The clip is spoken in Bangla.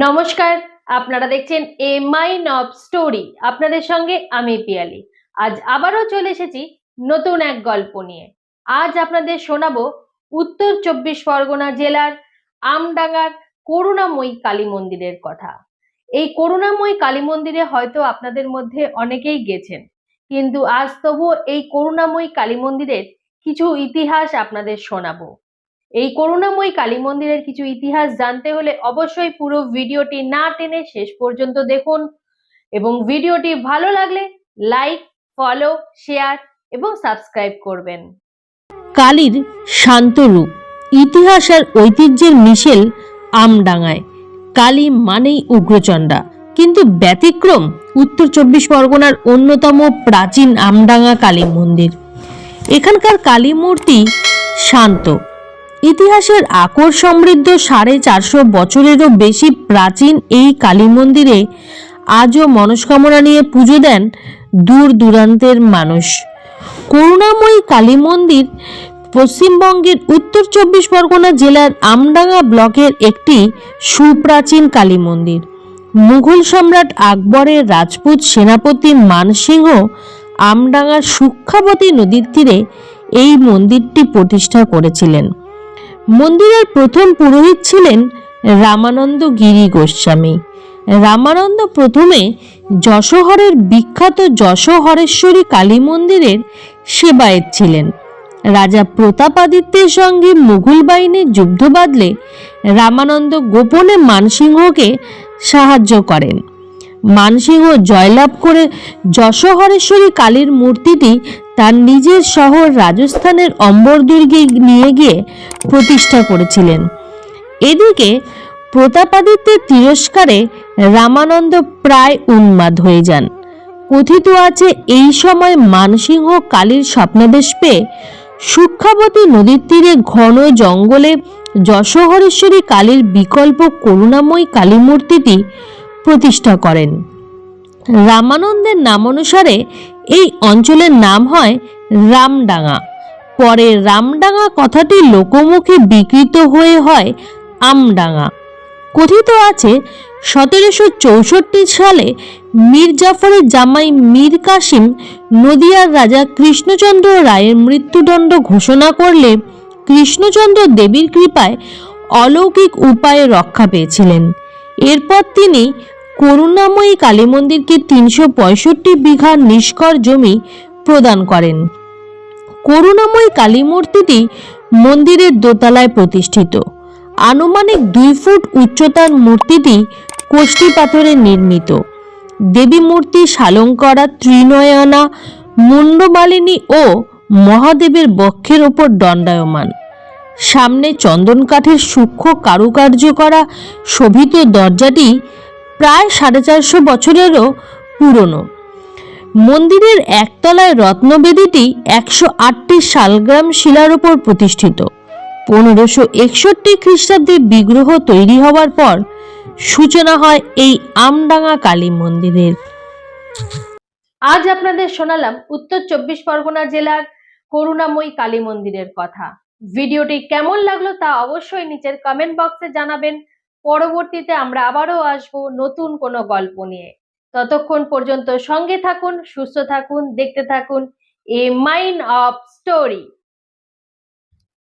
নমস্কার, আপনারা দেখছেন এ মাইন অফ স্টোরি আপনাদের সঙ্গে আমি পিয়ালি। আজ আবারও চলে এসেছি নতুন এক গল্প নিয়ে। আজ আপনাদের শোনাবো উত্তর চব্বিশ পরগনা জেলার আমডাঙ্গার করুণাময়ী কালী মন্দিরের কথা। এই করুণাময়ী কালী মন্দিরে হয়তো আপনাদের মধ্যে অনেকেই গেছেন, কিন্তু আজ তবুও এই করুণাময়ী কালী মন্দিরের কিছু ইতিহাস আপনাদের শোনাবো। এই করুণাময়ী কালী মন্দিরের কিছু ইতিহাস জানতে হলে অবশ্যই পুরো ভিডিওটি না টেনে শেষ পর্যন্ত দেখুন এবং ভিডিওটি ভালো লাগলে লাইক, ফলো, শেয়ার এবং সাবস্ক্রাইব করবেন। কালীর শান্ত রূপ, ইতিহাস আর ঐতিহ্যের মিশেল আমডাঙায়। কালী মানেই উগ্রচণ্ডা, কিন্তু ব্যতিক্রম উত্তর চব্বিশ পরগনার অন্যতম প্রাচীন আমডাঙ্গা কালী মন্দির। এখানকার কালী মূর্তি শান্ত ইতিহাসের আকর সমৃদ্ধ সাড়ে চারশো বছরেরও বেশি প্রাচীন এই কালী মন্দিরে আজও মনস্কামনা নিয়ে পুজো দেন দূর দূরান্তের মানুষ। করুণাময়ী কালী মন্দির পশ্চিমবঙ্গের উত্তর চব্বিশ পরগনা জেলার আমডাঙ্গা ব্লকের একটি সুপ্রাচীন কালী মন্দির। মুঘল সম্রাট আকবরের রাজপুত সেনাপতি মানসিংহ আমডাঙ্গার সুক্ষাবতী নদীর তীরে এই মন্দিরটি প্রতিষ্ঠা করেছিলেন। মন্দিরের প্রথম পুরোহিত ছিলেন রামানন্দ গিরি গোস্বামী। রামানন্দ প্রথমে যশোহরের বিখ্যাত যশোহরেশ্বরী কালী মন্দিরের সেবায়েত ছিলেন। রাজা প্রতাপাদিত্যের সঙ্গে মুঘল বাহিনীর যুদ্ধ বাঁধলে রামানন্দ গোপনে মানসিংহকে সাহায্য করেন। মানসিংহ জয়লাভ করে যশোহরেশ্বরী কালীর মূর্তিটি তার নিজের শহর রাজস্থানের অম্বরদুর্গে নিয়ে গিয়ে প্রতিষ্ঠা করেছিলেন। এদিকে প্রতাপাদিত্যের তিরস্কারে রামানন্দ প্রায় উন্মাদ হয়ে যান। কথিত আছে, এই সময় মানসিংহ কালীর স্বপ্নাদেশ পেয়ে সুক্ষাবতী নদীর তীরে ঘন জঙ্গলে যশোহরেশ্বরী কালীর বিকল্প করুণাময়ী কালী মূর্তিটি প্রতিষ্ঠা করেন। রামানন্দের নামানুসারে এই অঞ্চলের নাম হয় রামডাঙ্গা পরে রামডাঙ্গা কথাটি লোকমুখে বিকৃত হয়ে হয় আমডাঙ্গা কথিত আছে, সতেরোশো চৌষট্টি সালে মীর জাফরের জামাই মীর কাসিম নদিয়ার রাজা কৃষ্ণচন্দ্র রায়ের মৃত্যুদণ্ড ঘোষণা করলে কৃষ্ণচন্দ্র দেবীর কৃপায় অলৌকিক উপায়ে রক্ষা পেয়েছিলেন। এরপর তিনি করুণাময়ী কালী মন্দিরকে তিনশো পঁয়ষট্টি বিঘা নিষ্কর জমি প্রদান করেন। করুণাময়ী কালী মূর্তিটি মন্দিরের দোতলায় প্রতিষ্ঠিত। আনুমানিক দুই ফুট উচ্চতার মূর্তিটি কোষ্ঠী পাথরে নির্মিত। দেবী মূর্তি শালঙ্করা ত্রিনয়না, মুন্ডমালিনী ও মহাদেবের বক্ষের ওপর দণ্ডায়মান। সামনে চন্দন কাঠের সূক্ষ্ম কারুকার্য করা শোভিত দরজাটি প্রায় সাড়ে চারশো বছরেরও পুরনো। মন্দিরের একতলায় রত্নবেদিটি একশো আটটি শালগ্রাম শিলার উপর প্রতিষ্ঠিত। পনেরোশো একষট্টি খ্রিস্টাব্দে বিগ্রহ তৈরি হওয়ার পর সূচনা হয় এই আমডাঙ্গা কালী মন্দিরের। আজ আপনাদের শোনালাম উত্তর চব্বিশ পরগনা জেলার করুণাময়ী কালী মন্দিরের কথা। ভিডিওটি কেমন লাগল তা অবশ্যই নিচের কমেন্ট বক্সে জানাবেন। পরবর্তীতে আমরা আবারও আসব নতুন কোনো গল্প নিয়ে। ততক্ষণ পর্যন্ত সঙ্গে থাকুন, সুস্থ থাকুন, দেখতে থাকুন, এ মাইন্ড অফ স্টোরি।